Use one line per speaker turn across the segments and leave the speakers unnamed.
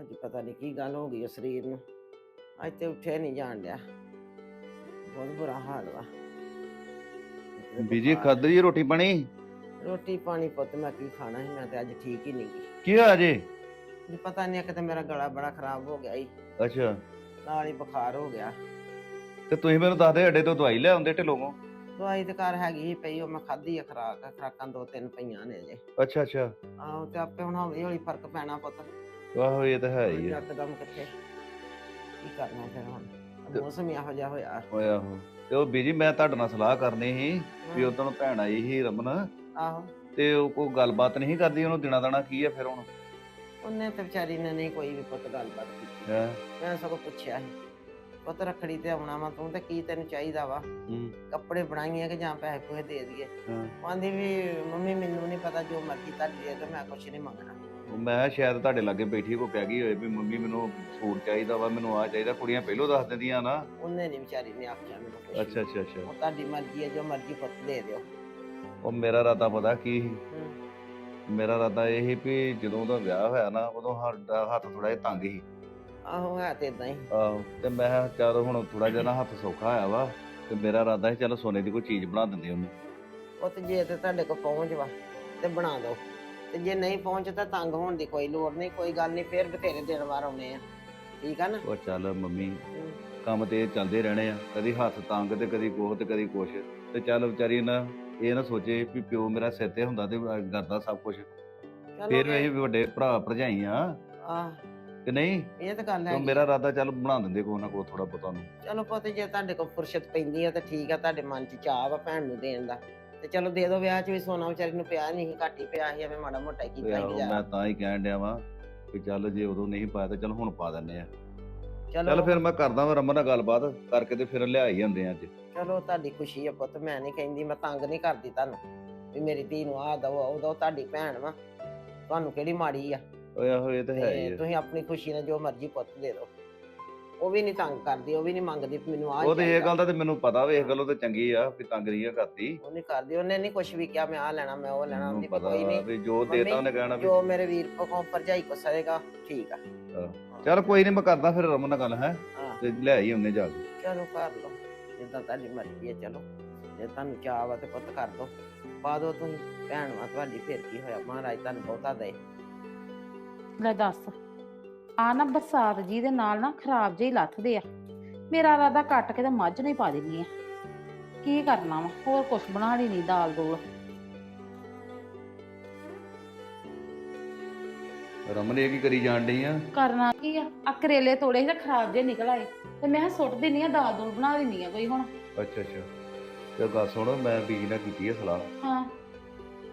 ਅੱਜ ਪਤਾ ਨਹੀਂ ਕੀ ਗੱਲ ਹੋ ਗਈ ਆ ਸਰੀਰ ਨੂੰ। ਅੱਜ ਤੇ ਉੱਠਿਆ ਨਹੀਂ ਜਾਣ ਡਿਆ। ਬਹੁਤ ਬੁਰਾ ਹਾਲ ਵਾ।
ਬੀਜੀ ਖਾਧੀ ਰੋਟੀ ਪਾਣੀ?
ਰੋਟੀ ਪਾਣੀ ਪੁੱਤ ਮੈਂ ਕੀ ਖਾਣਾ ਸੀ ਮੈਂ ਤੇ ਅੱਜ ਠੀਕ ਹੀ ਨਹੀਂ ਗਈ
ਕੀ ਹੋਇਆ ਜੇ
ਪਤਾ ਨਹੀਂ ਕਿ ਤੇ ਮੇਰਾ ਗਲਾ ਬੜਾ ਖਰਾਬ ਹੋ ਗਿਆ ਈ।
ਅੱਛਾ।
ਨਾਲ ਹੀ ਬੁਖਾਰ ਹੋ ਗਿਆ।
ਤੇ ਤੁਸੀਂ ਮੈਨੂੰ ਦੱਸਦੇ ਅੱਡੇ ਤੋਂ ਦਵਾਈ ਲੈ ਆਉਂਦੇ ਢਿੱਲੋਂ ਕੋ
ਦਵਾਈ ਤੇ ਘਰ ਹੈਗੀ ਸੀ ਪਈ ਉਹ ਮੈਂ ਖਾਧੀ ਆ ਖਰਾਕ ਖਰਾਕਾਂ ਦੋ ਤਿੰਨ ਪਈਆਂ ਨੇ ਜੇ
ਅੱਛਾ ਅੱਛਾ।
ਆਹੋ ਤੇ ਆਪੇ ਹੁਣ ਹੌਲੀ ਹੌਲੀ ਫ਼ਰਕ ਪੈਣਾ ਪੁੱਤ।
ਆਹੋ ਇਹ ਤਾਂ ਹੈ ਹੀ ਆ।
ਯਕਦਮ ਕਿੱਥੇ ਕੀ ਕਰਨਾ ਫਿਰ ਹੁਣ? ਆਹ ਮੌਸਮ ਹੀ ਇਹੋ ਜਿਹਾ ਹੋਇਆ।
ਹੋਇਆ ਹੋ ਤੇ ਉਹ ਬੀਜੀ ਮੈਂ ਤੁਹਾਡੇ ਨਾਲ ਸਲਾਹ ਕਰਨੀ ਸੀ ਵੀ ਉਦੋਂ ਭੈਣ ਆਈ ਸੀ ਰਮਨ।
ਆਹੋ।
ਤੇ ਉਹ ਕੋਈ ਗੱਲਬਾਤ ਨਹੀਂ ਕਰਦੀ ਉਹਨੂੰ ਦਿਨਾ ਦਣਾ ਕੀ ਆ ਫਿਰ ਹੁਣ?
ਉਹਨੇ ਤੇ ਵਿਚਾਰੀ ਨੇ ਨਹੀਂ ਕੋਈ ਵੀ ਪੁੱਤ ਗੱਲਬਾਤ ਕੀਤੀ।
ਹੈਂ?
ਮੈਂ ਸਗੋਂ ਪੁੱਛਿਆ ਸੀ। ਪੁੱਤ ਰੱਖੜੀ ਤੇ ਆਉਣਾ ਵਾ ਤੂੰ ਤੇ ਕੀ ਤੈਨੂੰ ਚਾਹੀਦਾ ਵਾ?
ਹੂੰ।
ਕੱਪੜੇ ਬਣਾਈਏ ਕਿ ਜਾਂ ਪੈਸੇ ਪੂਸੇ ਦੇ ਦਈਏ?
ਹਾਂ।
ਵੀ ਮੰਮੀ ਮੈਨੂੰ ਨਹੀਂ ਪਤਾ ਜੋ ਮਰਜ਼ੀ ਤੁਹਾਡੀ ਦੇ ਤੇ ਮੈਂ ਕੁਛ ਨਹੀਂ ਮੰਗਣਾ।
ਉਹ ਮੈਂ ਸ਼ਾਇਦ ਤੁਹਾਡੇ ਲਾਗੇ ਬੈਠੀ ਕੋ ਕਹਿ ਗਈ ਹੋਏ ਵੀ ਮੰਮੀ ਮੈਨੂੰ ਸੂਟ ਚਾਹੀਦਾ ਵਾ ਮੈਨੂੰ ਆ ਚਾਹੀਦਾ ਕੁੜੀਆਂ ਪਹਿਲੋਂ ਦੱਸ ਦਿੰਦੀਆਂ ਨਾ।
ਉਹਨੇ ਨਹੀਂ ਵਿਚਾਰੀ ਨੇ ਆਖਿਆ ਮੈਨੂੰ ਕੁਛ
ਅੱਛਾ ਅੱਛਾ ਅੱਛਾ।
ਉਹ ਤੁਹਾਡੀ ਮਰਜ਼ੀ ਹੈ ਜੋ ਮਰਜ਼ੀ ਪੁੱਤ ਦੇ ਦਿਓ।
ਉਹ ਮੇਰਾ ਰਾਤਾ ਪਤਾ ਕੀ ਸੀ। ਮੇਰਾ ਰਾਤਾ ਇਹ ਸੀ ਵੀ ਜਦੋਂ ਉਹਦਾ ਵਿਆਹ ਹੋਇਆ ਨਾ ਉਦੋਂ ਸਾਡਾ ਹੱਥ ਥੋੜਾ ਜਿਹਾ ਤੰਗ ਸੀ।
ਆਹੋ ਹੈ ਤੇ ਇਦਾਂ ਹੀ।
ਆਹੋ ਤੇ ਮੈਂ ਕਿਹਾ ਚੱਲ ਹੁਣ ਥੋੜਾ ਜਿਹਾ ਨਾ ਹੱਥ ਸੌਖਾ ਆਇਆ ਵਾ ਤੇ ਮੇਰਾ ਇਰਾਦਾ ਸੀ ਚੱਲ ਸੋਨੇ ਦੀ ਕੋਈ ਚੀਜ਼ ਬਣਾ ਦਿੰਦੇ ਉਹਨੂੰ।
ਉਹ ਤੇ ਜੇ ਤੇ ਤੁਹਾਡੇ ਕੋਲ ਪਹੁੰਚ ਵਾ ਤੇ ਬਣਾ ਦਿਓ। ਤੇ ਜੇ ਨਹੀਂ ਪਹੁੰਚ ਤਾਂ ਤੰਗ ਹੋਣ ਦੀ ਕੋਈ ਲੋੜ ਨਹੀਂ ਕੋਈ ਗੱਲ ਨਹੀਂ ਫੇਰ ਬਥੇਰੇ ਦਿਨ ਵਾਰ ਆਉਣੇ ਆ। ਠੀਕ ਆ ਨਾ?
ਉਹ ਚੱਲ ਮੰਮੀ। ਕੰਮ ਤੇ ਚੱਲਦੇ ਰਹਿਣੇ ਆ ਕਦੀ ਹੱਥ ਤੰਗ ਤੇ ਕਦੀ ਕੋਹ ਤੇ ਕਦੀ ਕੁਛ। ਤੇ ਚੱਲ ਵਿਚਾਰੀ ਨਾ ਇਹ ਨਾ ਸੋਚੇ ਵੀ ਪਿਓ ਮੇਰਾ ਸਿਰ ਤੇ ਹੁੰਦਾ ਤੇ ਕਰਦਾ ਸਭ ਕੁਝ
ਚਲੋ
ਫੇਰ ਵੀ ਅਸੀਂ ਵੱਡੇ ਭਰਾ ਭਰਜਾਈ ਆ।
ਆਹ
ਕਿ ਨਹੀਂ?
ਇਹ ਤਾਂ ਗੱਲ
ਤੇ
ਹੈ
ਮੇਰਾ ਇਰਾਦਾ ਚੱਲ ਬਣਾ ਦਿੰਦੇ ਕੋ ਨਾ ਕੋ ਥੋੜਾ ਪਤਾ ਨੂੰ
ਚਲੋ ਪੁੱਤ ਜੇ ਤੁਹਾਡੇ ਕੋਲ ਫੁਰਸਤ ਪੈਂਦੀ ਆ ਤਾਂ ਠੀਕ ਆ ਤੁਹਾਡੇ ਮਨ 'ਚ ਚਾਹ ਵਾ ਭੈਣ ਨੂੰ ਦੇਣ ਦਾ। ਤੇ ਚਲੋ ਦੇ ਦਿਓ ਵਿਆਹ 'ਚ ਵੀ ਸੋਨਾ ਵਿਚਾਰੀ ਨੂੰ ਪਿਆ ਨਹੀਂ ਘੱਟ ਹੀ ਪਿਆ ਸੀ ਐਵੇਂ ਮਾੜਾ ਮੋਟਾ ਹੀ ਕੀਤਾ ਹੀ
ਮੈਂ
ਗੁਜ਼ਾਰਾ
ਤਾਂ ਹੀ ਕਹਿਣ ਡਿਆ ਵਾਂ ਵੀ ਚੱਲ ਜੇ ਉਦੋਂ ਨਹੀਂ ਪਾਇਆ ਤਾਂ ਚੱਲ ਹੁਣ ਪਾ ਦਿੰਨੇ ਆ। ਚੱਲ।
ਚਲੋ
ਫਿਰ ਮੈਂ ਕਰਦਾ ਵਾਂ ਰਮਨ ਨਾਲ ਗੱਲਬਾਤ ਕਰਕੇ ਤੇ ਫਿਰ ਲਿਆ ਹੀ ਜਾਂਦੇ ਆ ਅੱਜ।
ਚਲੋ ਤੁਹਾਡੀ ਖੁਸ਼ੀ ਆ ਪੁੱਤ ਮੈਂ ਨਹੀਂ ਕਹਿੰਦੀ ਮੈਂ ਤੰਗ ਨਹੀਂ ਕਰਦੀ ਤੁਹਾਨੂੰ ਵੀ ਮੇਰੀ ਧੀ ਨੂੰ ਆਹ ਦਵੋ ਉਹ ਦਵੋ ਤੁਹਾਡੀ ਭੈਣ ਵਾ। ਤੁਹਾਨੂੰ ਕਿਹੜੀ ਮਾੜੀ ਆ?
ਓਏ ਆਹੋ ਇਹ ਤਾਂ ਹੈ ਹੀ
ਤੇ
ਆ।
ਤੁਸੀਂ ਆਪਣੀ ਖੁਸ਼ੀ ਨਾਲ ਜੋ ਮਰਜ਼ੀ ਪੁੱਤ ਦੇ ਦਿਓ। ਉਹ ਵੀ ਨਹੀਂ ਤੰਗ ਕਰਦੀ ਉਹ ਵੀ ਨਹੀਂ ਮੰਗਦੀ ਵੀ ਮੈਨੂੰ ਆਹ
ਉਹ ਤੇ ਇਹ। ਗੱਲ ਦਾ ਤੇ ਮੈਨੂੰ ਪਤਾ ਵੇ ਇਸ ਗੱਲੋਂ ਤੇ ਚੰਗੀ ਆ ਵੀ ਤੰਗ ਨਹੀਂ ਆ ਕਰਦੀ।
ਉਹ ਨਹੀਂ ਕਰਦੀ ਉਹਨੇ ਨਹੀਂ ਕੁਝ ਵੀ ਕਿਹਾ ਮੈਂ ਆਹ ਲੈਣਾ ਮੈਂ ਉਹ ਲੈਣਾ ਉਹਦੀ
ਪਤਾ
ਕੋਈ ਨਹੀਂ
ਵੀ ਜੋ ਦੇਤਾ ਉਹਨੇ ਕਹਿਣਾ ਵੀ
ਜੋ ਮੇਰੇ ਵੀਰ ਕੋ ਭਰਜਾਈ ਕੋ ਸਰੇਗਾ ਠੀਕ ਆ।
ਚੱਲ ਕੋਈ ਨਹੀਂ ਮੈਂ ਕਰਦਾ ਫਿਰ ਰਮਨ ਨਾਲ ਗੱਲ ਹੈ? ਤੇ ਲੈ ਹੀ ਉਹਨੇ ਜਾ ਕੇ।
ਚਲੋ ਕਰ ਲਓ ਜਿੱਦਾਂ ਤੁਹਾਡੀ ਮਰਜ਼ੀ ਹੈ ਚਲੋ। ਜੇ ਤੁਹਾਨੂੰ ਚਾਹ ਵਾ ਤੇ ਪੁੱਤ ਕਰ ਦੋ। ਪਾ ਦੋ ਤੁਸੀਂ ਭੈਣ ਵਾ ਤੁਹਾਡੀ ਫਿਰ ਕੀ ਹੋਇਆ? ਮਹਾਰਾਜ ਤੁਹਾਨੂੰ ਬਹੁਤਾ ਦੇ।
ਲੈ ਦੱਸ। ਆ ਨਾ ਬਰਸਾਤ ਜੀ ਦੇ ਨਾਲ ਨਾ ਖਰਾਬ ਜਿਹੀ ਲੱਥਦੇ ਆ। ਮੇਰਾ ਰਾਦਾ ਕੱਟ ਕੇ ਤੇ ਮੱਝ ਨਹੀਂ ਪਾ ਦੇਣੀ ਆ। ਕੀ ਕਰਨਾ ਵਾ? ਹੋਰ ਕੁਛ ਬਣਾ ਲਈ ਨਹੀਂ ਦਾਲ ਦੋਲ।
ਰਮਨ ਇਹ ਕੀ ਕਰੀ ਜਾਣ ਡਈ ਆ?
ਕਰਨਾ ਕੀ ਆ? ਆ ਕਰੇਲੇ ਤੋੜੇ ਸੀ ਤੇ ਖਰਾਬ ਜਿਹੇ ਨਿਕਲ ਆਏ। ਤੇ ਮੈਂ ਕਿਹਾ ਸੁੱਟ ਦਿੰਨੀ ਆ ਦਾਲ ਦੋਲ ਬਣਾ ਦਿੰਨੀ ਆ ਕੋਈ ਹੁਣ।
ਅੱਛਾ ਅੱਛਾ। ਤੇ ਗੱਲ ਸੁਣ ਮੈਂ ਬੀਜੀ ਨਾਲ ਕੀਤੀ ਹੈ ਸਲਾਹ।
ਹਾਂ।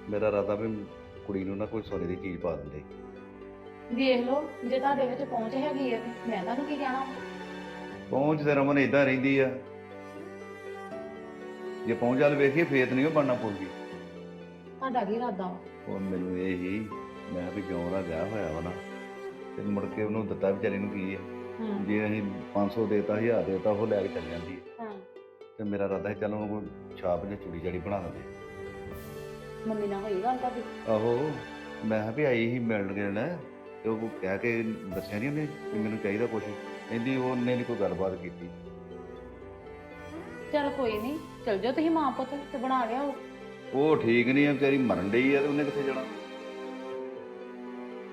ਮੇਰਾ ਇਰਾਦਾ ਵੀ ਕੁੜੀ ਨੂੰ ਨਾ ਕੋਈ ਸੋਨੇ ਦੀ ਚੀਜ਼ ਪਾ ਦਿੰਦੇ।
ਵੇਖ ਲਓ ਜੇ ਤੁਹਾਡੇ ਵਿੱਚ ਪਹੁੰਚ ਹੈਗੀ ਆ ਤੇ ਮੈਂ ਤੁਹਾਨੂੰ ਕੀ ਕਹਿਣਾ?
ਪਹੁੰਚ ਤੇ ਰਮਨ ਇਦਾਂ ਰਹਿੰਦੀ ਆ। ਜੇ ਪਹੁੰਚ ਵਾਲ ਵੇਖੀਏ ਫੇਤ ਨਹੀਂ ਉਹ ਬਣਨਾ ਪਊਗੀ
ਤੁਹਾਡਾ ਕੀ ਇਰਾਦਾ ਵਾ?
ਉਹ ਮੈਨੂੰ ਇਹ ਹੀ ਮੈਂ ਕਿਹਾ ਵੀ ਕਿਉਂ ਦਾ ਵਿਆਹ ਹੋਇਆ ਵਾ ਨਾ। ਤੇ ਮੁੜ ਕੇ ਉਹਨੂੰ ਦਿੱਤਾ ਵਿਚਾਰੀ ਨੂੰ ਕੀ ਹੈ
ਹਾਂ।
ਜੇ ਅਸੀਂ 500 ਦੇਤਾ 1000 ਦੇਤਾ ਉਹ ਲੈ ਕੇ ਚੱਲ ਜਾਂਦੀ ਹੈ
ਹਾਂ।
ਤੇ ਮੇਰਾ ਇਰਾਦਾ ਸੀ ਚੱਲ ਉਹਨੂੰ ਕੋਈ ਛਾਪ ਜਾਂ ਚੂੜੀ ਚਾੜੀ ਬਣਾ ਦਿੰਦੇ।
ਮੰਮੀ ਨਾਲ ਹੋਈ ਗੱਲ ਤੁਹਾਡੀ?
ਆਹੋ ਮੈਂ ਕਿਹਾ ਵੀ ਆਈ ਹੀ ਮਿਲਣ ਗਿਲਣ। ਤੇ ਉਹ ਕਹਿ ਕੇ ਦੱਸਿਆ ਨਹੀਂ ਉਹਨੇ ਕਿ ਮੈਨੂੰ ਚਾਹੀਦਾ ਕੁਝ ਕਹਿੰਦੀ ਉਹਨੇ ਨਹੀਂ ਕੋਈ ਗੱਲਬਾਤ ਕੀਤੀ।
ਚਲ ਕੋਈ ਨਹੀਂ ਚਲ ਜਾਓ ਤੁਸੀਂ ਮਾਂ ਪੁੱਤ ਤੇ ਬਣਾ ਲਿਆਓ
ਉਹ। ਠੀਕ ਨਹੀਂ ਆ ਵਿਚਾਰੀ ਮਰਨ ਡਈ ਆ ਤੇ ਉਹਨੇ ਕਿੱਥੇ ਜਾਣਾ?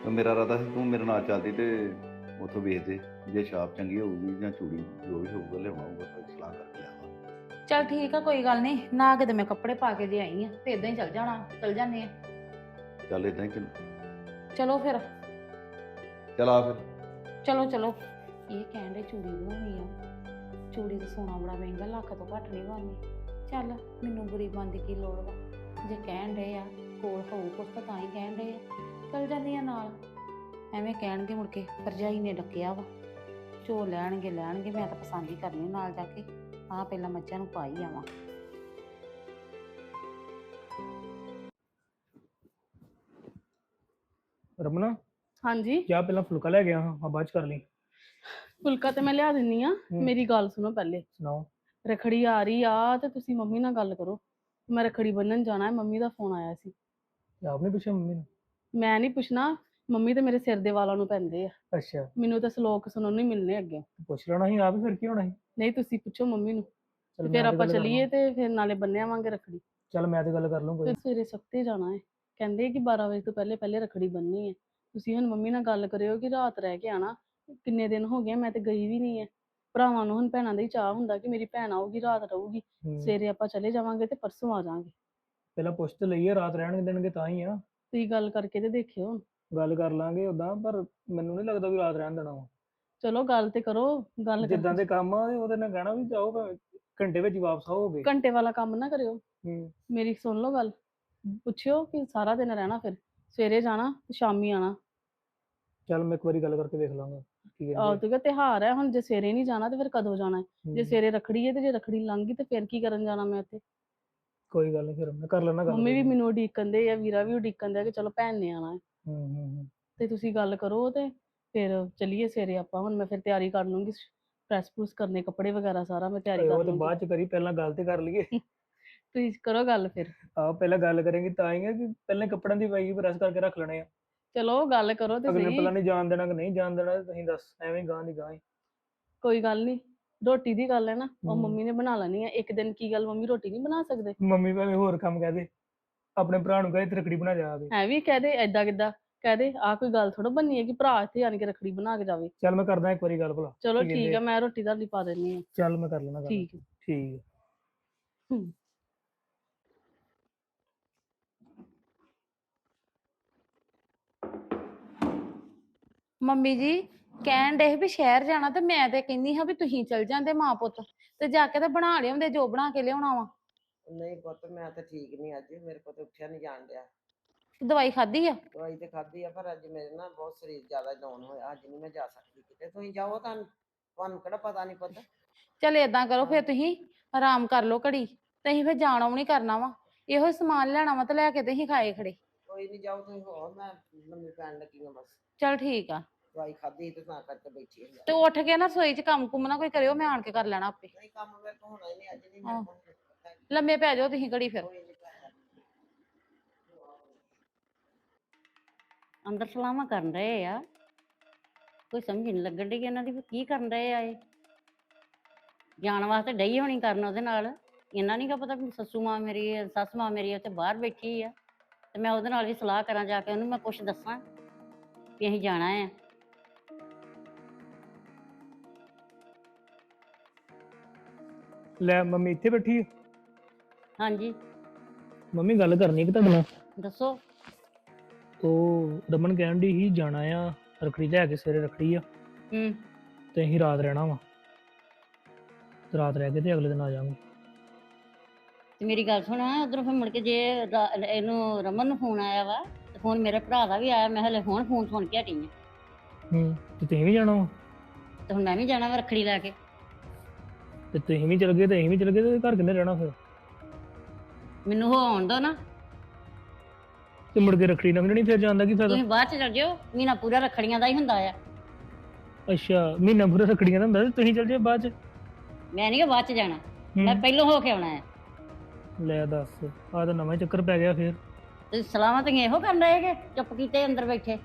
ਤੇ ਮੇਰਾ ਇਰਾਦਾ ਸੀ ਤੂੰ ਮੇਰੇ ਨਾਲ ਚੱਲਦੀ ਤੇ ਉੱਥੋਂ ਵੇਚ ਦੇ ਜੇ ਛਾਪ ਚੰਗੀ ਹੋਊਗੀ ਜਾਂ ਚੂੜੀ ਜੋ ਵੀ ਹੋਊਗਾ ਲਿਆਉਣਾ ਹੋਊਗਾ ਤਾਂ ਸਲਾਹ ਕਰਕੇ ਲਿਆਵਾਂ।
ਚਲ ਠੀਕ ਆ ਕੋਈ ਗੱਲ ਨਹੀਂ ਨਾ ਕਿਤੇ ਮੈਂ ਕੱਪੜੇ ਪਾ ਕੇ ਜੇ ਆਈ ਆ ਤੇ ਇਦਾਂ ਹੀ ਚਲ ਜਾਣਾ ਚਲ ਜਾਂਦੇ ਆ।
ਚੱਲ ਇਦਾਂ ਹੀ
ਚਲੋ ਫਿਰ।
ਚੱਲ ਫਿਰ।
ਚਲੋ ਚਲੋ। ਇਹ ਕਹਿੰਦੇ ਚੂੜੀ ਬਣਾਉਣੀ ਆ। ਚੂੜੀ ਦਾ ਸੋਨਾ ਬੜਾ ਮਹਿੰਗਾ ਲੱਖ ਤੋਂ ਘੱਟ ਨਹੀਂ ਬਣਨੀ। ਚੱਲ ਮੈਨੂੰ ਬੁਰੀ ਬੰਦੀ ਕੀ ਲੋੜ ਵਾ? ਜੇ ਕਹਿਣ ਆ ਕੋਲ ਹੋਊ ਕੁਛ ਤਾਂ ਤਾਂ ਹੀ ਕਹਿਣ ਆ। ਚਲ ਜਾਂਦੀ ਆ ਨਾਲ। ਐਵੇਂ ਕਹਿਣਗੇ ਮੁੜ ਕੇ ਭਰਜਾਈ ਨੇ ਡੱਕਿਆ ਵਾ। ਚੋ ਲੈਣਗੇ ਲੈਣਗੇ ਮੈਂ ਤਾਂ ਪਸੰਦ ਹੀ ਕਰਨੀ ਨਾਲ ਜਾ ਕੇ। ਆ ਪਹਿਲਾਂ ਮੱਝਾਂ ਨੂੰ ਪਾਈ ਆਵਾਂ।
ਰਮਨਾ?
ਹਾਂਜੀ।
ਜਾ ਪਹਿਲਾਂ ਫੁਲਕਾ ਲੈ ਗਿਆ ਹਾਂ ਆ ਬਾਅਦ ਚ ਕਰ ਲਈ।
ਫੁਲਕਾ ਤੇ ਮੈਂ ਲਿਆ ਦਿੰਨੀ ਆ। ਮੇਰੀ ਗੱਲ ਸੁਣੋ ਪਹਿਲੇ।
ਸੁਣਾਓ।
ਰਖੜੀ ਆ ਰਹੀ ਆ ਤੇ ਤੁਸੀਂ ਮੰਮੀ ਨਾਲ ਗੱਲ ਕਰੋ। ਮੈਂ ਰਖੜੀ ਬੰਨਣ ਜਾਣਾ ਹੈ ਮੰਮੀ ਦਾ ਫੋਨ ਆਇਆ ਸੀ।
ਤੇ ਆਪ ਨੇ ਪੁੱਛਿਆ ਮੰਮੀ ਨੂੰ?
ਮੈਂ ਨਹੀਂ ਪੁੱਛਣਾ ਮੰਮੀ ਤੇ ਮੇਰੇ ਸਿਰ ਦੇ ਵਾਲਾਂ ਨੂੰ ਪੈਂਦੇ ਆ।
ਅੱਛਾ।
ਮੈਨੂੰ ਤਾਂ ਸਲੋਕ ਸੁਣਨ ਨੂੰ ਹੀ ਮਿਲਨੇ ਅੱਗੇ।
ਪੁੱਛ ਲੈਣਾ ਸੀ ਆਪ ਹੀ ਫਿਰ ਕੀ ਹੋਣਾ ਸੀ?
ਨਹੀਂ ਤੁਸੀਂ ਪੁੱਛੋ ਮੰਮੀ ਨੂੰ।
ਚੱਲ ਮੈਂ
ਫਿਰ
ਤੇ
ਆਪਾਂ
ਗੱਲ ਕਰ
ਚੱਲੀਏ। ਤੇ ਫਿਰ ਨਾਲੇ ਬੰਨੇ ਆਵਾਂਗੇ ਰੱਖੜੀ।
ਚੱਲ ਮੈਂ ਤੇ ਗੱਲ ਕਰ ਲੂੰ ਕੋਈ।
ਫਿਰ ਸਵੇਰੇ ਸਖਤੇ ਜਾਣਾ ਹੈ। ਕਹਿੰਦੇ ਕਿ 12 ਵਜੇ ਤੋਂ ਪਹਿਲੇ ਪਹਿਲੇ ਰੱਖੜੀ ਬੰਨਣੀ ਹੈ। ਤੁਸੀਂ ਹੁਣ ਮੰਮੀ ਨਾਲ ਗੱਲ ਕਰਿਓ ਕਿ ਰਾਤ ਰਹਿ ਕੇ ਆਣਾ। ਕਿੰਨੇ ਦਿਨ ਹੋ ਗਏ ਮੈਂ ਤੇ ਗਈ ਵੀ ਨਹੀਂ ਹੈ ਭਰਾਵਾਂ ਨੂੰ ਹੁਣ ਭੈਣਾਂ ਦਾ ਹੀ ਚਾਹ ਹੁੰਦਾ ਕਿ ਮੇਰੀ ਭੈਣ ਆਊਗੀ ਰਾਤ ਰਹੂਗੀ।
ਹੂੰ।
ਸਵੇਰੇ ਆਪਾਂ ਚਲੇ ਜਾਵਾਂਗੇ ਤੇ ਪਰਸੋਂ ਆ ਜਾਵਾਂਗੇ
ਪਹਿਲਾਂ ਪੁੱਛ ਤੇ ਲਈਏ ਰਾਤ ਰਹਿਣਗੇ ਦੇਣਗੇ ਤਾਂ ਹੀ ਆ।
ਤੁਸੀਂ ਗੱਲ ਕਰਕੇ ਤੇ ਦੇਖਿਓ ਹੁਣ।
ਗੱਲ ਕਰ ਲਾਂਗੇ ਉਦਾਂ ਪਰ ਮੈਨੂੰ ਨਹੀਂ ਲੱਗਦਾ ਵੀ ਰਾਤ ਰਹਿਣ ਦੇਣਾ ਵਾ।
ਚਲੋ ਗੱਲ ਤੇ ਕਰੋ ਗੱਲ
ਜਿੱਦਾਂ
ਕਰਕੇ
ਦੇ ਕੰਮ ਆ ਉਹਦੇ ਨਾਲ ਕਹਿਣਾ ਵੀ ਜਾਓ ਭਾਵੇਂ ਘੰਟੇ ਵਿੱਚ ਹੀ ਵਾਪਸ ਆਓਗੇ।
ਘੰਟੇ ਵਾਲਾ ਕੰਮ ਨਾ ਕਰਿਓ।
ਹੂੰ।
ਮੇਰੀ ਸੁਣ ਲਓ ਗੱਲ। ਪੁੱਛਿਓ ਕਿ ਸਾਰਾ ਦਿਨ ਰਹਿਣਾ ਫਿਰ। ਸਵੇਰੇ ਜਾਣਾ ਤੇ ਸ਼ਾਮੀ ਆਣਾ।
ਚੱਲ ਮੈਂ ਇੱਕ ਵਾਰੀ ਗੱਲ ਕਰਕੇ ਵੇਖ ਲਾਂਗਾ ਕੀ
ਆਹ
ਕਹਿੰਦੇ
ਤੇ ਤਿਉਹਾਰ ਹੈ ਹੁਣ ਜੇ ਸਵੇਰੇ ਨਹੀਂ ਜਾਣਾ ਤੇ ਫਿਰ ਕਦੋਂ ਜਾਣਾ ਹੈ? ਜੇ। ਸਵੇਰੇ ਰੱਖੜੀ ਹੈ ਤੇ ਜੇ ਰੱਖੜੀ ਲੰਘ ਗਈ ਤੇ ਫਿਰ ਕੀ ਕਰਨ ਜਾਣਾ ਮੈਂ ਉੱਥੇ?
ਕੋਈ ਗੱਲ ਨਹੀਂ ਫਿਰ ਮੈਂ ਕਰ ਲੈਣਾ ਗੱਲ
ਮੰਮੀ ਵੀ। ਮੈਨੂੰ ਉਡੀਕਣ ਦੇ ਆ ਵੀਰਾ ਵੀ ਉਡੀਕਣ ਦੇ ਆ ਕਿ ਚਲੋ ਭੈਣ ਨੇ ਆਣਾ ਹੈ।
ਹੂੰ ਹੂੰ ਹੂੰ।
ਤੇ ਤੁਸੀਂ ਗੱਲ ਕਰੋ ਤੇ ਫਿਰ ਚੱਲੀਏ ਸਵੇਰੇ ਆਪਾਂ ਹੁਣ ਮੈਂ ਫਿਰ ਤਿਆਰੀ ਕਰ ਲੂੰਗੀ ਪ੍ਰੈਸ ਪ੍ਰੂਸ ਕਰਨੇ ਕੱਪੜੇ ਵਗੈਰਾ ਸਾਰਾ ਮੈਂ ਤਿਆਰੀ ਕਰ
ਉਹ ਤੇ
ਲੂੰਗੀ।
ਬਾਅਦ ਚ ਕਰੀ ਪਹਿਲਾਂ ਗੱਲ ਤੇ ਕਰ ਲਈਏ।
ਤੁਸੀਂ ਕਰੋ ਗੱਲ ਫਿਰ।
ਆਹ ਪਹਿਲਾਂ ਗੱਲ ਕਰਾਂਗੇ ਤਾਂ ਹੀ ਆ ਕਿ ਪਹਿਲਾਂ ਕੱਪੜਿਆਂ ਦੀ ਵਾਈ ਪ੍ਰੈਸ ਕਰਕੇ ਰੱਖ ਲੈਣੇ ਆ।
ਚਲੋ ਗੱਲ ਕਰੋ ਤੇ
ਅਗਲੇ ਨੂੰ
ਸਹੀ।
ਪਤਾ ਨਹੀਂ ਜਾਣ ਦੇਣਾ ਕਿ ਨਹੀਂ ਜਾਣ ਦੇਣਾ ਤੁਸੀਂ ਦੱਸ ਐਵੇਂ ਗਾਂ ਦੀ ਗਾਂ ਹੀ।
ਕੋਈ ਗੱਲ ਨਹੀਂ ਰੋਟੀ ਦੀ ਗੱਲ ਹੈ ਨਾ ਉਹ
ਹਮ।
ਮੰਮੀ ਨੇ ਬਣਾ ਲੈਣੀ ਹੈ ਇੱਕ ਦਿਨ ਕੀ ਗੱਲ ਮੰਮੀ ਰੋਟੀ ਨਹੀਂ ਬਣਾ ਸਕਦੇ?
ਮੰਮੀ ਭਾਵੇਂ ਹੋਰ ਕੰਮ ਕਹਦੇ ਆਪਣੇ ਭਰਾ ਨੂੰ ਕਹੇ ਤੇ ਰੱਖੜੀ ਬਣਾ ਜਾ ਕੇ।
ਐ ਵੀ ਕਹਦੇ ਐਦਾਂ ਕਿੱਦਾਂ? ਕਹਦੇ ਆ ਕੋਈ ਗੱਲ ਥੋੜਾ ਬੰਨੀ ਹੈ ਕਿ ਭਰਾ ਇੱਥੇ ਆਣ ਕੇ ਰੱਖੜੀ ਬਣਾ ਕੇ ਜਾਵੇ।
ਚੱਲ ਮੈਂ ਕਰਦਾ ਇੱਕ ਵਾਰੀ ਗੱਲ ਭਲਾ
ਚਲੋ
ਕੀ
ਠੀਕ
ਕਹਿੰਦੇ
ਹੈ ਮੈਂ ਰੋਟੀ ਤੁਹਾਡੀ ਪਾ ਦਿੰਨੀ ਆ
ਚੱਲ ਮੈਂ ਕਰ ਲੈਣਾ ਗੱਲ।
ਠੀਕ ਹੈ।
ਠੀਕ ਹੈ।
ਮੰਮੀ ਜੀ ਕਹਿਣ ਦੇ ਵੀ ਸ਼ਹਿਰ ਜਾਣਾ ਤੇ ਮੈਂ ਤੇ ਕਹਿੰਦੀ ਹਾਂ ਵੀ ਤੁਸੀਂ ਚਲ ਜਾਂਦੇ ਮਾਂ ਪੁੱਤ ਤੇ ਜਾ ਕੇ ਤੇ ਬਣਾ ਲਿਆਉਂਦੇ ਜੋ ਬਣਾ ਕੇ ਲਿਆਉਣਾ ਵਾ।
ਨਹੀਂ ਪੁੱਤ ਮੈਂ ਤਾਂ ਠੀਕ ਨਹੀਂ ਅੱਜ ਮੇਰੇ ਕੋਲ ਤੇ ਉੱਠਿਆ ਨਹੀਂ ਜਾਣ ਡਿਆ।
ਦਵਾਈ ਖਾਧੀ ਆ?
ਦਵਾਈ ਤੇ ਖਾਧੀ ਆ ਪਰ ਅੱਜ ਮੇਰੇ ਨਾ ਬਹੁਤ ਸਰੀਰ ਜ਼ਿਆਦਾ ਡਾਊਨ ਹੋਇਆ ਅੱਜ ਨਹੀਂ ਮੈਂ ਜਾ ਸਕਦੀ ਕਿਤੇ। ਤੁਸੀਂ ਜਾਓ ਤੁਹਾਨੂੰ ਤੁਹਾਨੂੰ ਕਿਹੜਾ ਪਤਾ ਨਹੀਂ ਪੁੱਤ।
ਚਲ ਏਦਾਂ ਕਰੋ ਫਿਰ ਤੁਸੀਂ ਆਰਾਮ ਕਰ ਲਓ ਘੜੀ ਤੇ ਅਸੀਂ ਫਿਰ ਜਾਣਾ ਵੀ ਨਹੀਂ ਕਰਨਾ ਵਾ। ਇਹੋ ਹੀ ਸਮਾਨ ਲੈਣਾ ਵਾ ਤੇ ਲੈ ਕੇ ਤੇ ਅਸੀਂ ਖਾਏ ਖੜੇ।
ਕੋਈ ਨਹੀਂ ਜਾਓ ਤੁਸੀਂ ਹੋ ਮੈਂ ਮੰਮੀ ਪੈਣ ਲੱਗੀ ਹਾਂ ਬਸ।
ਚਲ ਠੀਕ ਆ।
ਦਵਾਈ ਖਾਧੀ ਤੇ ਤਾਂ ਕਰਕੇ ਬੈਠੀ ਹਾਂ
ਤੇ ਉੱਠ ਕੇ ਨਾ ਰਸੋਈ 'ਚ ਕੰਮ ਕੁੰਮ ਨਾ ਕੋਈ ਕਰਿਓ ਮੈਂ ਆਣ ਕੇ ਕਰ ਲੈਣਾ ਆਪੇ।
ਨਹੀਂ ਕੰਮ ਮੇਰੇ ਤੋਂ ਹੋਣਾ ਹੀ ਨਹੀਂ ਅੱਜ ਨਹੀਂ
ਹਾਂ।
ਮੇਰੇ ਕੋਲ ਪਤਾ ਨੀ।
ਲੰਮੇ ਪੈ ਜਾਓ ਤੁਸੀਂ ਘੜੀ ਫਿਰ।
ਨਹੀਂ
ਅੰਦਰ ਸਲਾਮਾਂ ਕਰਨ ਰਹੇ ਆ। ਕੋਈ ਸਮਝ ਨਹੀਂ ਲੱਗਣ ਡਈ ਇਹਨਾਂ ਦੀ ਵੀ ਕੀ ਕਰਨ ਰਹੇ ਆ ਇਹ। ਜਾਣ ਵਾਸਤੇ ਡਈ ਹੋਣੀ ਕਰਨ ਉਹਦੇ ਨਾਲ। ਇਹਨਾਂ ਨਹੀਂ ਗਾ ਪਤਾ ਵੀ ਸੱਸੂ ਮਾਂ ਮੇਰੀ ਹੈ, ਸੱਸ ਮਾਂ ਮੇਰੀ ਉੱਥੇ ਬਾਹਰ ਬੈਠੀ ਆ। ਤੇ ਮੈਂ ਉਹਦੇ ਨਾਲ ਵੀ ਸਲਾਹ ਕਰਾਂ ਜਾ ਕੇ ਉਹਨੂੰ ਮੈਂ ਕੁਛ ਦੱਸਾਂ ਵੀ ਅਸੀਂ ਜਾਣਾ ਹੈ
ਲੈ ਮੰਮੀ ਇੱਥੇ ਬੈਠੀ ਹੈ
ਹਾਂਜੀ।
ਮੰਮੀ ਗੱਲ ਕਰਨੀ ਕਿ ਤੁਹਾਡੇ ਨਾਲ?
ਦੱਸੋ।
ਉਹ ਰਮਨ ਕਹਿਣ ਦੀ ਹੀ ਜਾਣਾ ਆ ਰੱਖੜੀ ਲੈ ਕੇ ਸਵੇਰੇ ਰੱਖੜੀ ਆ।
ਹੂੰ।
ਤੇ ਅਸੀਂ ਰਾਤ ਰਹਿਣਾ ਵਾ। ਤੇ ਰਾਤ ਰਹਿ ਕੇ ਤੇ ਅਗਲੇ ਦਿਨ ਆ ਜਾਵਾਂਗੇ।
ਤੇ ਮੇਰੀ ਗੱਲ ਸੁਣ ਉਧਰੋਂ ਫਿਰ ਮੁੜ ਕੇ ਜੇ ਰਾ- ਇਹਨੂੰ ਰਮਨ ਨੂੰ ਫੋਨ ਆਇਆ ਵਾ ਤੇ ਫੋਨ ਮੇਰੇ ਭਰਾ ਦਾ ਵੀ ਆਇਆ ਮੈਂ ਹਲੇ ਹੁਣ ਫੋਨ ਸੁਣ ਕੇ ਹਟੀ ਆ।
ਹੂੰ ਤੇ ਤੁਸੀਂ ਵੀ ਜਾਣਾ ਵਾ?
ਤੇ ਹੁਣ ਮੈਂ ਵੀ ਜਾਣਾ ਵਾ ਰੱਖੜੀ ਲੈ ਕੇ।
ਤੇ ਤੁਸੀਂ ਵੀ ਚਲ ਗਏ ਤੇ ਅਸੀਂ ਵੀ ਚਲ ਗਏ ਤੇ ਘਰ ਕਿੰਨੇ ਰਹਿਣਾ ਫਿਰ?
ਮੈਨੂੰ ਹੋ ਆਉਣ ਦੋ ਨਾ।
ਤੇ ਮੁੜ ਕੇ ਰੱਖੜੀ ਲੰਘਣੀ ਫਿਰ ਜਾਂਦਾ ਕੀ ਫਾਇਦਾ?
ਤੁਸੀਂ ਬਾਅਦ ਚ ਚੱਲ ਜਿਓ ਮਹੀਨਾ ਪੂਰਾ ਰੱਖੜੀਆਂ ਦਾ ਹੀ ਹੁੰਦਾ ਆ।
ਅੱਛਾ ਮਹੀਨਾ ਪੂਰਾ ਰੱਖੜੀਆਂ ਦਾ ਹੁੰਦਾ ਤੇ ਤੁਸੀਂ ਚਲ ਜਿਓ ਬਾਅਦ ਚ?
ਮੈਂ ਨਹੀਂ ਕਿ ਬਾਅਦ ਚ ਜਾਣਾ
ਹੂੰ।
ਮੈਂ ਪਹਿਲੋਂ ਹੋ ਕੇ ਆਉਣਾ ਹੈ
ਲੈ ਦੱਸ ਆ ਤਾਂ ਨਵਾਂ ਹੀ ਚੱਕਰ ਪੈ ਗਿਆ ਫਿਰ।
ਤੁਸੀਂ ਸਲਾਮਾਂ ਤੇ ਇਹੋ ਕਰਨ ਰਹੇਗੇ ਚੁੱਪ ਕੀਤੇ ਅੰਦਰ ਬੈਠੇ।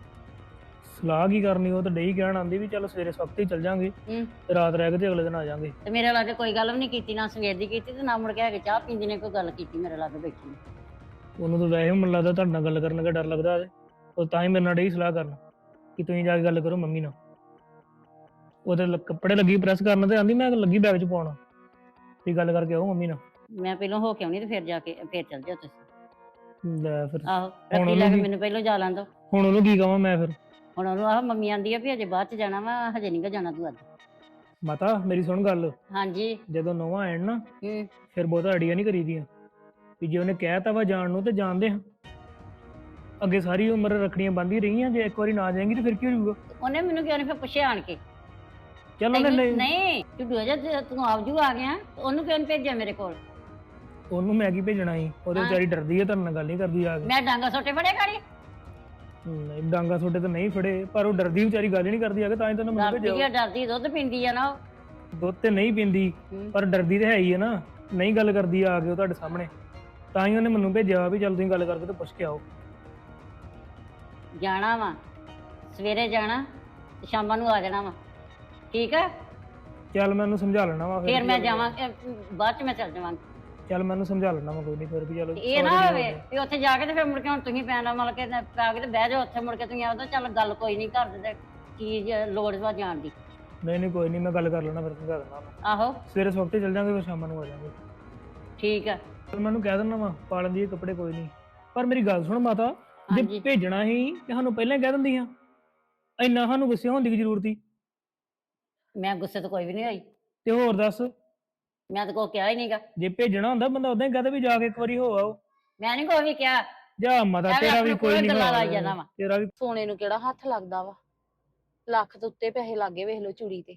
ਸਲਾਹ ਕੀ ਕਰਨੀ ਉਹ ਤਾਂ ਡਈ ਕਹਿਣ ਆਂਦੀ ਵੀ ਚੱਲ ਸਵੇਰੇ ਸਵਖਤੇ ਚੱਲ ਜਾਾਂਗੇ
ਹੂੰ।
ਤੇ ਰਾਤ ਰਹਿ ਕੇ ਤੇ ਅਗਲੇ ਦਿਨ ਆ ਜਾਾਂਗੇ।
ਤੇ ਮੇਰੇ ਲਾਗੇ ਕੋਈ ਗੱਲ ਵੀ ਨਹੀਂ ਕੀਤੀ ਨਾ ਸਵੇਰ ਦੀ ਕੀਤੀ ਤੇ ਨਾ ਮੁੜ ਕੇ ਆ ਕੇ ਚਾਹ ਪੀਂਦੀ ਨੇ ਕੋਈ ਗੱਲ ਕੀਤੀ ਮੇਰੇ ਲਾਗੇ ਬੈਠੀ ਨੇ।
ਉਹਨੂੰ ਤਾਂ ਵੈਸੇ ਮੈਨੂੰ ਲੱਗਦਾ ਤੁਹਾਡੇ ਨਾਲ ਗੱਲ ਕਰਨ ਲੱਗਾ ਡਰ ਲੱਗਦਾ ਉਹਦੇ ਉਹ ਤਾਂ ਹੀ ਮੇਰੇ ਨਾਲ ਡਈ ਸਲਾਹ ਕਰਨ ਕਿ ਤੁਸੀਂ ਜਾ ਕੇ ਗੱਲ ਕਰੋ ਮੰਮੀ ਨਾਲ। ਉਹਦੇ ਲ- ਕੱਪੜੇ ਲੱਗੀ ਪ੍ਰੈਸ ਕਰਨ ਤੇ ਆਂਦੀ ਮੈਂ ਲੱਗੀ ਬੈਗ 'ਚ ਪਾਉਣਾ। ਤੁਸੀਂ ਗੱਲ ਕਰਕੇ ਆਓ ਮੰਮੀ ਨਾਲ।
ਮੈਂ ਪਹਿਲੋਂ ਹੋ ਕੇ ਆਉਣੀ ਤੇ ਫਿਰ ਜਾ ਕੇ ਫਿਰ ਚੱਲ ਜਿਓ ਤੁਸੀਂ।
ਲੈ ਫਿਰ
ਆਹੋ ਰੱਖੜੀ ਲੈ
ਉਹਨੂੰ
ਕੇ
ਵੀ-
ਮੈਨੂੰ ਪਹਿਲੋਂ ਜਾ ਲਾਂ ਦੋ
ਹੁਣ ਉਹਨੂੰ ਕੀ ਕਹਾਂ ਮੈਂ ਫਿਰ?
ਹੁਣ ਉਹਨੂੰ ਆਹ ਮੰਮੀ ਆਂਦੀ ਆ ਵੀ ਅਜੇ ਬਾਅਦ ਚ ਜਾਣਾ ਵਾ ਹਜੇ ਨਹੀਂ ਗਾ ਜਾਣਾ ਤੂੰ ਅੱਜ।
ਮਾਤਾ ਮੇਰੀ ਸੁਣ ਗੱਲ।
ਹਾਂਜੀ।
ਜਦੋਂ ਨਵਾਂ ਆਣ ਨਾ
ਹੂੰ।
ਫਿਰ ਬਹੁਤਾ ਅੜੀਆਂ ਨਹੀਂ ਕਰੀਦੀਆਂ ਵੀ ਜੇ ਉਹਨੇ ਕਹਿਤਾ ਵਾ ਜਾਣ ਨੂੰ ਤੇ ਜਾਣਦੇ ਹਾਂ। ਅੱਗੇ ਸਾਰੀ ਉਮਰ ਰੱਖੜੀਆਂ ਬੰਦੀ ਰਹੀਆਂ ਜੇ ਇੱਕ ਵਾਰੀ ਨਾ ਜਾਏਂਗੀ ਤੇ ਫਿਰ ਕੀ ਹੋ ਜਾਊਗਾ?
ਉਹਨੇ ਮੈਨੂੰ ਕਿਉਂ ਨਹੀਂ ਫਿਰ ਪੁੱਛਿਆ ਆਣ ਕੇ।
ਚੱਲ ਉਹਨੇ ਨਹੀਂ
ਨਹੀਂ ਤੂੰ ਜੇ ਤੂੰ ਆਪਜੂ ਆ ਗਿਆ ਉਹਨੂੰ ਕਿਉਂ ਨੀ ਭੇਜਿਆ ਮੇਰੇ ਕੋਲ?
ਉਹਨੂੰ ਮੈਂ ਕੀ ਭੇਜਣਾ ਸੀ? ਉਹਦੇ
ਹਾਂ।
ਵਿਚਾਰੀ ਡਰਦੀ ਹੈ ਤੁਹਾਡੇ ਨਾਲ ਗੱਲ ਨਹੀਂ ਕਰਦੀ ਆ ਕੇ।
ਮੈਂ ਡਾਂਗਾ ਸੋਟੇ ਫੜੇ ਗਾੜੀ।
ਨਹੀਂ ਡਾਂਗਾ ਛੋਟੇ ਤਾਂ ਨਹੀਂ ਫੜੇ ਪਰ ਉਹ ਡਰਦੀ ਵਿਚਾਰੀ ਗੱਲ ਹੀ ਨਹੀਂ ਕਰਦੀ ਆ ਕੇ ਤਾਂ ਹੀ ਤੈਨੂੰ ਮੈਨੂੰ
ਡਰਦੀ
ਭੇਜਿਆ
ਆ ਡਰਦੀ ਦੁੱਧ ਪੀਂਦੀ ਆ ਨਾ ਉਹ।
ਦੁੱਧ ਤੇ ਨਹੀਂ ਪੀਂਦੀ
ਹੂੰ।
ਪਰ ਡਰਦੀ ਤੇ ਹੈ ਹੀ ਹੈ ਨਾ ਨਹੀਂ ਗੱਲ ਕਰਦੀ ਆ ਕੇ ਉਹ ਤੁਹਾਡੇ ਸਾਹਮਣੇ। ਤਾਂ ਹੀ ਉਹਨੇ ਮੈਨੂੰ ਭੇਜਿਆ ਵੀ ਚੱਲ ਤੁਸੀਂ ਗੱਲ ਕਰਕੇ ਤੇ ਪੁੱਛ ਕੇ ਆਓ।
ਜਾਣਾ ਵਾ ਸਵੇਰੇ ਜਾਣਾ ਤੇ ਸ਼ਾਮਾਂ ਨੂੰ ਆ ਜਾਣਾ ਵਾ। ਠੀਕ ਆ?
ਚੱਲ ਮੈਨੂੰ ਸਮਝਾ ਲੈਣਾ ਵਾ
ਫਿਰ ਮੈਂ ਜਾਵਾਂ ਅਹ, ਬਾਅਦ ਚ ਮੈਂ ਚੱਲ ਜਾਵਾਂਗੀ।
ਚੱਲ ਮੈਨੂੰ ਸਮਝਾ ਲੈਣਾ ਵਾ ਕੋਈ ਨਹੀਂ ਫਿਰ ਵੀ ਚਲੋ
ਇਹ ਨਾ ਹੋਵੇ ਵੀ ਉੱਥੇ ਜਾ ਕੇ ਤੇ ਫਿਰ ਮੁੜ ਕੇ ਹੁਣ ਤੁਸੀਂ ਪੈਣਾ ਮਲ ਕੇ ਤੇ ਪਾ ਕੇ ਤੇ ਬਹਿ ਜਾਓ ਉੱਥੇ ਮੁੜ ਕੇ ਤੁਸੀਂ ਆਉਂਦਾ ਚੱਲ ਗੱਲ ਕੋਈ ਨਹੀਂ ਘਰ ਦੇ ਤੇ ਚੀਜ਼ ਲੋੜ ਵਾ ਜਾਣ ਦੀ।
ਨਹੀਂ ਨਹੀਂ ਕੋਈ ਨਹੀਂ ਮੈਂ ਗੱਲ ਕਰ ਲੈਣਾ ਫਿਰ ਸਮਝਾ ਦੇਣਾ।
ਆਹੋ।
ਸਵੇਰੇ ਸਵਖਤੇ ਚੱਲ ਜਾਾਂਗੇ ਫਿਰ ਸ਼ਾਮਾਂ ਨੂੰ ਆ ਜਾਾਂਗੇ।
ਠੀਕ ਆ।
ਚੱਲ ਮੈਨੂੰ ਕਹਿ ਦੇਣਾ ਵਾ ਪਾਲਣ ਦੀ ਕੱਪੜੇ ਕੋਈ ਨਹੀਂ ਪਰ ਮੇਰੀ ਗੱਲ ਸੁਣ ਮਾਤਾ ਜੇ
ਹਾਂਜੀ।
ਭੇਜਣਾ ਸੀ ਤੇ ਸਾਨੂੰ ਪਹਿਲਾਂ ਹੀ ਕਹਿ ਦਿੰਦੀਆਂ ਇੰਨਾ ਸਾਨੂੰ ਗੁੱਸੇ ਹੋਣ ਦੀ ਕੀ ਜ਼ਰੂਰਤ ਸੀ?
ਮੈਂ ਗੁੱਸੇ ਤੋਂ ਕੋਈ ਵੀ ਨਹੀਂ ਹੋਈ।
ਤੇ ਹੋਰ ਦੱਸ।
ਮੈਂ ਤਾਂ ਕੋਈ ਕਿਹਾ ਹੀ ਨਹੀਂਗਾ
ਜੇ ਭੇਜਣਾ ਹੁੰਦਾ ਬੰਦਾ ਉਦਾਂ ਹੀ ਕਹਦੇ ਵੀ ਜਾ ਕੇ ਇੱਕ ਵਾਰੀ ਹੋ ਆਓ।
ਮੈਂ ਨਹੀਂ ਕੋਈ ਵੀ ਕਿਹਾ।
ਜਾ ਮਾਤਾ
ਐਵੇਂ
ਤੇਰਾ ਵੀ
ਆਪਣੇ
ਕੋਈ
ਕੋਲੇ
ਨਹੀਂ
ਗੱਲਾਂ ਲਾਈ ਜਾਣਾ ਵਾ।
ਤੇਰਾ ਵੀ
ਸੋਨੇ ਨੂੰ ਕਿਹੜਾ ਹੱਥ ਲੱਗਦਾ ਵਾ? ਲੱਖ ਤੋਂ ਉੱਤੇ ਪੈਸੇ ਲੱਗੇ ਵੇਖ ਲਓ ਚੂੜੀ ਤੇ।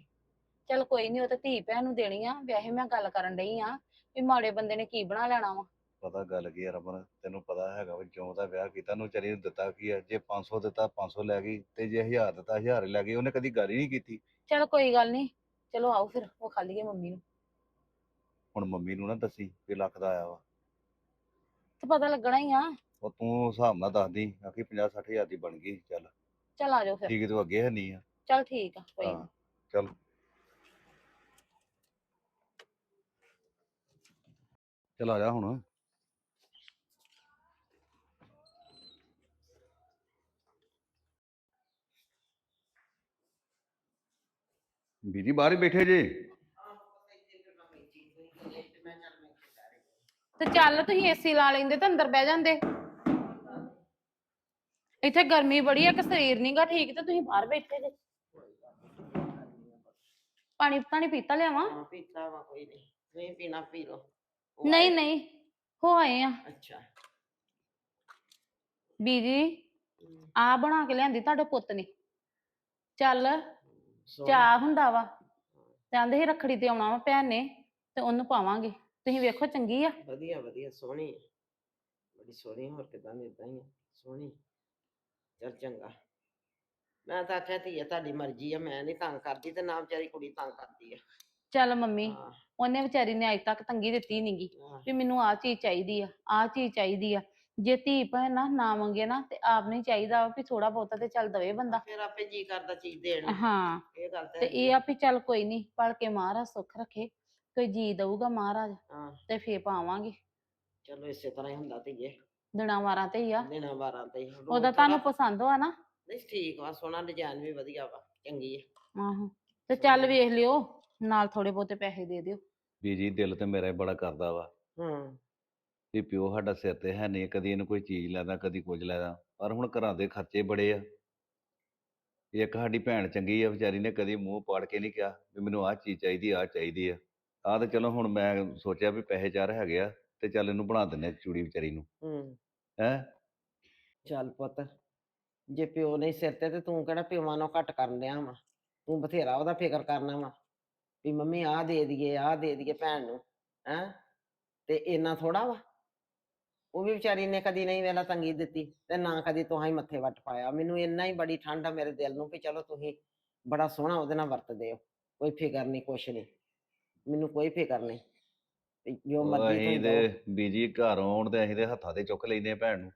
ਚਲ ਕੋਈ ਨਹੀਂ ਉਹ ਤਾਂ ਧੀ ਭੈਣ ਨੂੰ ਦੇਣੀ ਆ। ਵੈਸੇ ਮੈਂ ਗੱਲ ਕਰਨ ਡਈ ਆ ਵੀ ਮਾੜੇ ਬੰਦੇ ਨੇ ਕੀ ਬਣਾ ਲੈਣਾ ਵਾ?
ਪਤਾ ਗੱਲ ਕੀ ਆ ਰਮਨ ਤੈਨੂੰ ਪਤਾ ਹੈਗਾ ਵੀ ਜਿਉਂ ਦਾ ਵਿਆਹ ਕੀਤਾ ਨੂੰ ਚਰੀ ਨੂੰ ਦਿੱਤਾ ਕੀ ਆ? ਜੇ 500 ਦਿੱਤਾ 500 ਲੈ ਗਈ ਤੇ ਜੇ 1000 ਦਿੱਤਾ 1000 ਲੈ ਗਈ ਉਹਨੇ ਕਦੀ ਗੱਲ ਹੀ ਨਹੀਂ ਕੀਤੀ।
ਚਲ ਕੋਈ ਗੱਲ ਨਹੀਂ ਚਲੋ ਆਓ ਫਿਰ ਉਹ ਖਾ ਲਈਏ ਮੰਮੀ ਨੂੰ।
ਹੁਣ ਮੰਮੀ ਨੂੰ ਨਾ ਦੱਸੀ ਵੀ ਲੱਖ ਦਾ ਆਇਆ ਵਾ।
ਤੇ ਪਤਾ ਲੱਗਣਾ ਹੀ ਆ।
ਉਹ ਤੂੰ ਹਿਸਾਬ ਨਾਲ ਦੱਸਦੀ ਆਖੀ 50 60 ਹਜ਼ਾਰ ਦੀ ਬਣ ਗਈ ਚੱਲ।
ਚਲ ਆ ਜਾਓ ਫਿਰ।
ਠੀਕ ਤੂੰ ਅੱਗੇ ਹੈ ਨਹੀਂ ਆ।
ਚਲ ਠੀਕ ਆ ਕੋਈ
ਹਾਂ
ਨੀ।
ਚੱਲ। ਚਲ ਆ ਜਾ ਹੁਣ। ਬੀਜੀ ਬਾਹਰ ਹੀ ਬੈਠੇ ਜੇ।
ਤੇ ਚੱਲ ਤੁਸੀਂ ਏਸੀ ਲਾ ਲੈਂਦੇ ਤਾਂ ਅੰਦਰ ਬਹਿ ਜਾਂਦੇ। ਇੱਥੇ ਗਰਮੀ ਬੜੀ ਆ ਕਿ ਸਰੀਰ ਨਹੀਂਗਾ ਠੀਕ ਤੇ ਤੁਸੀਂ ਬਾਹਰ ਬੈਠੇ ਜੇ। ਪਾਣੀ ਪਾਣੀ ਪੀਤਾ ਲਿਆਵਾਂ?
ਹਾਂ ਪੀਤਾ ਵਾ ਕੋਈ ਨਹੀਂ ਨਹੀਂ ਪੀਣਾ ਪੀ ਲੋ
ਨਹੀਂ ਨਹੀਂ ਹੋ ਆਏ ਆ।
ਅੱਛਾ।
ਬੀਜੀ ਆ ਬਣਾ ਕੇ ਲਿਆਂਦੀ ਤੁਹਾਡੇ ਪੁੱਤ ਨੇ। ਚੱਲ। ਚਾਹ ਹੁੰਦਾ ਵਾ। ਆਂਦੇ ਸੀ ਰੱਖੜੀ ਤੇ ਆਉਣਾ ਵਾ ਭੈਣ ਨੇ ਤੇ ਉਹਨੂੰ ਪਾਵਾਂਗੇ। ਤੁਸੀਂ ਵੇਖੋ ਚੰਗੀ ਆ।
ਵਧੀਆ ਵਧੀਆ ਸੋਹਣੀ ਹੈ ਬੜੀ ਸੋਹਣੀ ਹੋਰ ਕਿਦਾਂ ਦੀ ਇਦਾਂ ਹੀ ਸੋਹਣੀ ਚੱਲ ਚੰਗਾ। ਮੈਂ ਤਾਂ ਆਖਿਆ ਧੀਏ ਤੁਹਾਡੀ ਮਰਜ਼ੀ ਆ ਮੈਂ ਨਹੀਂ ਤੰਗ ਕਰਦੀ ਤੇ ਨਾ ਵਿਚਾਰੀ ਕੁੜੀ ਤੰਗ ਕਰਦੀ ਆ।
ਚੱਲ ਮੰਮੀ
ਹਾਂ,
ਉਹਨੇ ਵਿਚਾਰੀ ਨੇ ਅੱਜ ਤੱਕ ਤੰਗੀ ਦਿੱਤੀ ਨਹੀਂਗੀ
ਹਾਂ,
ਵੀ ਮੈਨੂੰ ਆਹ ਚੀਜ਼ ਚਾਹੀਦੀ ਆ ਆਹ ਚੀਜ਼ ਚਾਹੀਦੀ ਆ। ਜੇ ਧੀ ਭੈਣ ਨਾ ਨਾ ਮੰਗੇ ਨਾ ਤੇ ਆਪ ਨਹੀਂ ਚਾਹੀਦਾ ਵੀ ਥੋੜਾ ਬਹੁਤਾ ਤੇ ਚੱਲ ਦਵੇ ਬੰਦਾ।
ਫਿਰ ਆਪੇ ਜੀ ਕਰਦਾ ਚੀਜ਼ ਦੇਣ ਨੂੰ।
ਹਾਂ।
ਇਹ ਗੱਲ ਤਾਂ
ਇਹ ਆ। ਵੀ ਚੱਲ ਕੋਈ ਨਹੀਂ ਪੜ ਕੇ ਮਹਾਰਾਜ ਸੁੱਖ ਰੱਖੇ। ਕੋਈ ਜੀ ਦਊਗਾ ਮਹਾਰਾਜ
ਹਾਂ।
ਤੇ ਫੇਰ ਪਾਵਾਂਗੇ।
ਚਲੋ ਇਸੇ ਤਰ੍ਹਾਂ ਹੀ ਹੁੰਦਾ ਧੀਏ।
ਦਿਨਾਂ ਵਾਰਾਂ ਤੇ ਹੀ ਆ।
ਦਿਨਾਂ ਬਾਰਾਂ ਤੇ ਹੀ।
ਉਹਦਾ ਤੁਹਾਨੂੰ ਪਸੰਦ ਆ ਨਾ?
ਨਹੀਂ ਠੀਕ ਵਾ ਸੋਹਣਾ ਡਿਜ਼ਾਈਨ ਵੀ ਵਧੀਆ ਵਾ ਚੰਗੀ ਹੈ
ਆਹੋ ਤੇ ਚੱਲ ਵੇਖ ਲਿਓ ਨਾਲ ਥੋੜੇ ਬਹੁਤੇ ਪੈਸੇ ਦੇ ਦਿਓ।
ਬੀਜੀ ਦਿਲ ਤੇ ਮੇਰਾ ਹੀ ਬੜਾ ਕਰਦਾ ਵਾ।
ਹੂੰ।
ਵੀ ਪਿਓ ਸਾਡਾ ਸਿਰ ਤੇ ਹੈ ਨਹੀਂ ਕਦੀ ਇਹਨੂੰ ਕੋਈ ਚੀਜ਼ ਲੈਦਾ ਕਦੀ ਕੁਝ ਲੈਦਾ ਪਰ ਹੁਣ ਘਰਾਂ ਦੇ ਖਰਚੇ ਬੜੇ ਆ। ਇੱਕ ਸਾਡੀ ਭੈਣ ਚੰਗੀ ਆ ਵਿਚਾਰੀ ਨੇ ਕਦੀ ਮੂੰਹ ਪਾੜ ਕੇ ਨਹੀਂ ਕਿਹਾ ਵੀ ਮੈਨੂੰ ਆਹ ਚੀਜ਼ ਚਾਹੀਦੀ ਆਹ ਚਾਹੀਦੀ ਆ। ਆਹ ਤੇ ਚਲੋ ਹੁਣ ਮੈਂ ਸੋਚਿਆ ਵੀ ਪੈਸੇ ਚਾਰ ਹੈਗੇ ਆ ਤੇ ਚੱਲ ਇਹਨੂੰ ਬਣਾ ਦਿੰਨੇ ਆ ਚੂੜੀ ਵਿਚਾਰੀ ਨੂੰ।
ਹੂੰ।
ਹੈ?
ਚੱਲ ਪੁੱਤ ਜੇ ਪਿਓ ਨਹੀਂ ਸਿਰ ਤੇ ਤੇ ਤੂੰ ਕਿਹੜਾ ਪਿਓਾਂ ਨੂੰ ਘੱਟ ਕਰਨ ਡਿਆ ਵਾ? ਤੂੰ ਬਥੇਰਾ ਉਹਦਾ ਫਿਕਰ ਕਰਨਾ ਵਾ ਵੀ ਮੰਮੀ ਆਹ ਦੇ ਦਈਏ ਆਹ ਦੇ ਦਈਏ ਭੈਣ ਨੂੰ ਹੈ? ਤੇ ਇੰਨਾ ਥੋੜਾ ਵਾ? ਉਹ ਵੀ ਵਿਚਾਰੀ ਨੇ ਕਦੀ ਨਹੀਂ ਵੇਲਾ ਤੰਗੀ ਦਿੱਤੀ ਤੇ ਨਾ ਕਦੀ ਤੁਹਾਂ ਹੀ ਮੱਥੇ ਵੱਟ ਪਾਇਆ। ਮੈਨੂੰ ਇੰਨਾ ਹੀ ਬੜੀ ਠੰਡ ਆ ਮੇਰੇ ਦਿਲ ਨੂੰ ਵੀ ਚਲੋ ਤੁਸੀਂ ਬੜਾ ਸੋਹਣਾ ਉਹਦੇ ਨਾਲ ਵਰਤਦੇ ਹੋ ਕੋਈ ਫਿਕਰ ਨਹੀਂ ਕੁਛ ਨਹੀਂ। ਮੈਨੂੰ ਕੋਈ ਫਿਕਰ ਨਹੀਂ। ਤੇ ਜੋ ਮਰਜ਼ੀ
ਅਸੀਂ
ਤੁਸੀਂ
ਤੇ
ਦਿਓ।
ਬੀਜੀ ਘਰ ਆਉਣ ਤੇ ਅਸੀਂ ਤੇ ਹੱਥਾਂ ਤੇ ਚੁੱਕ ਲੈਨੇ ਆ ਭੈਣ ਨੂੰ।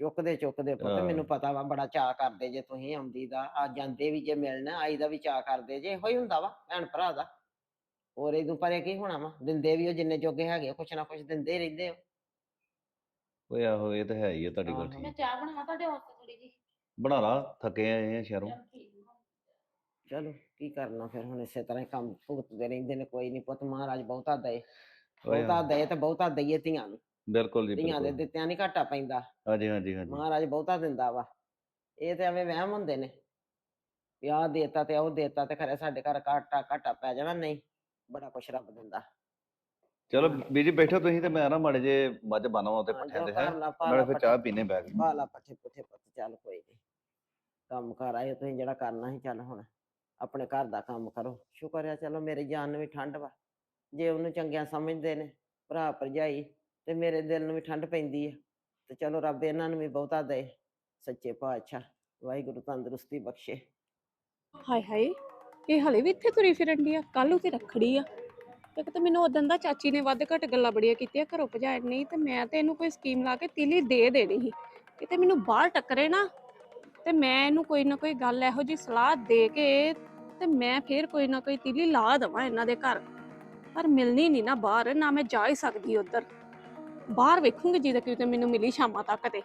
ਚੁੱਕਦੇ ਚੁੱਕਦੇ ਪੁੱਤ
ਹਾਂ।
ਮੈਨੂੰ ਪਤਾ ਵਾ ਬੜਾ ਚਾਅ ਕਰਦੇ ਜੇ ਤੁਸੀਂ ਆਉਂਦੀ ਦਾ। ਆ ਜਾਂਦੇ ਵੀ ਜੇ ਮਿਲਣਾ ਆਈ ਦਾ ਵੀ ਚਾਅ ਕਰਦੇ ਜੇ ਇਹੋ ਹੀ ਹੁੰਦਾ ਵਾ ਭੈਣ ਭਰਾ ਦਾ। ਹੋਰ ਇਹਨੂੰ ਪਰੇ ਕੀ ਹੋਣਾ ਵਾ? ਦਿੰਦੇ ਵੀ ਉਹ ਜਿੰਨੇ ਜੋਗੇ ਹੈਗੇ ਆ, ਕੁਛ ਨਾ ਕੁਛ ਦਿੰਦੇ ਹੀ ਰਹਿੰਦੇ ਹੋ
ਓਏ ਆਹੋ ਇਹ ਤਾਂ ਹੈ ਹੀ ਆ ਤੁਹਾਡੀ ਗੱਲ
ਆਹੋ।
ਠੀਕ।
ਮੈਂ ਚਾਹ ਬਣਾਵਾਂ ਤੁਹਾਡੇ ਵਾਸਤੇ ਥੋੜੀ ਜੀ
ਬਣਾ ਲਾ ਥੱਕੇ ਆਏ ਆ ਸ਼ਹਿਰੋਂ।
ਚਲੋ। ਕੀ ਕਰਨਾ ਫਿਰ ਹੁਣ ਇਸੇ ਤਰ੍ਹਾਂ ਹੀ ਕੰਮ ਭੁਗਤਦੇ ਰਹਿੰਦੇ ਨੇ ਕੋਈ ਨਹੀਂ ਪੁੱਤ ਮਹਾਰਾਜ ਬਹੁਤਾ ਦਏ ਬਹੁਤਾ ਦਏ ਤੇ ਬਹੁਤਾ ਦਈਏ ਧੀਆਂ ਨੂੰ।
ਬਿਲਕੁਲ ਜੀ
ਧੀਆਂ ਦੇ
ਬਿਲਕੁਲ।
ਦਿੱਤਿਆਂ ਨਹੀਂ ਘਾਟਾ ਪੈਂਦਾ।
ਹਾਂਜੀ ਹਾਂਜੀ ਹਾਂਜੀ।
ਮਹਾਰਾਜ ਬਹੁਤਾ ਦਿੰਦਾ ਵਾ। ਇਹ ਤੇ ਐਵੇਂ ਵਹਿਮ ਹੁੰਦੇ ਨੇ। ਵੀ ਆਹ ਦੇਤਾ ਤੇ ਉਹ ਦੇਤਾ ਤੇ ਖਰੇ ਸਾਡੇ ਘਰ ਘਾਟਾ ਘਾਟਾ ਪੈ ਜਾਣਾ ਨਹੀਂ ਬੜਾ ਕੁਛ ਰੱਬ ਦਿੰਦਾ।
ਚਲੋ ਬੀਜੀ ਬੈਠੋ ਤੁਸੀਂ ਤੇ ਮੈਂ ਨਾ ਮਾੜੇ ਜੇ ਮੱਝ ਬਣਾਵਾਂ ਤੇ
ਹਾਂ,
ਪੱਠਿਆਂ
ਜੋ
ਤੇ ਹੈ।
ਕਰ ਲਾ, ਪਾ ਲਾ
ਨਾਲੇ ਫਿਰ ਚਾਹ
ਪੱਠੇ-
ਪੀਨੇ ਬੈ ਕੇ
ਪਾ ਲਾ ਪੱਠੇ ਪੁੱਠੇ ਪੁੱਤ ਚੱਲ ਕੋਈ ਨਹੀਂ ਕੰਮ ਕਰ ਆਏ ਤੁਸੀਂ ਜਿਹੜਾ ਕਰਨਾ ਸੀ ਚੱਲ ਹੁਣ। ਆਪਣੇ ਘਰ ਦਾ ਕੰਮ ਕਰੋ। ਸ਼ੁਕਰ ਆ, ਚਲੋ ਮੇਰੀ ਜਾਨ ਨੂੰ ਵੀ ਠੰਡ ਵਾ। ਜੇ ਉਹਨੂੰ ਚੰਗਿਆ ਸਮਝਦੇ ਨੇ, ਭਰਾ ਭਰਜਾਈ, ਤੇ ਮੇਰੇ ਦਿਲ ਨੂੰ ਵੀ ਠੰਡ ਪੈਂਦੀ ਆ। ਤੇ ਚਲੋ ਰੱਬ ਇਹਨਾਂ ਨੂੰ ਵੀ ਬਹੁਤਾ ਦੇ, ਸੱਚੇ ਪਾਤਸ਼ਾਹ, ਵਾਹਿਗੁਰੂ ਤੰਦਰੁਸਤੀ ਬਖਸ਼ੇ।
ਹਾਏ ਹਾਏ, ਇਹ ਹਲੇ ਵੀ ਇੱਥੇ ਤੁਰੀ ਫਿਰਨ ਦੀ ਆ ਕੱਲ ਉਤੇ ਰੱਖੜੀ ਆ। ਇੱਕ ਤਾਂ ਮੈਨੂੰ ਉਦੋਂ ਦਾ ਚਾਚੀ ਨੇ ਵੱਧ ਘੱਟ ਗੱਲਾਂ ਬੜੀਆਂ ਕੀਤੀਆਂ, ਘਰੋਂ ਭਜਾਣ ਨਹੀਂ ਤੇ ਮੈਂ ਤੇ ਇਹਨੂੰ ਕੋਈ ਸਕੀਮ ਲਾ ਕੇ ਤੀਲੀ ਦੇ ਦੇਣੀ ਸੀ। ਕਿਤੇ ਮੈਨੂੰ ਬਾਹਰ ਟੱਕਰੇ ਨਾ, ਤੇ ਮੈਂ ਇਹਨੂੰ ਕੋਈ ਨਾ ਕੋਈ ਗੱਲ ਇਹੋ ਜੀ ਸਲਾਹ ਦੇ ਕੇ ਤੇ ਮੈਂ ਫੇਰ ਕੋਈ ਨਾ ਕੋਈ ਤੀਲੀ ਲਾ ਦਵਾਂ ਇਹਨਾਂ ਦੇ ਘਰ। ਪਰ ਮਿਲਣੀ ਨਹੀਂ ਨਾ ਬਾਹਰ, ਨਾ ਮੈਂ ਜਾ ਹੀ ਸਕਦੀ ਉਧਰ। ਬਾਹਰ ਵੇਖੂੰਗੀ ਜਿਹਦੇ ਕਿਤੇ ਮੈਨੂੰ ਮਿਲੀ ਸ਼ਾਮਾਂ ਤੱਕ ਤੇ।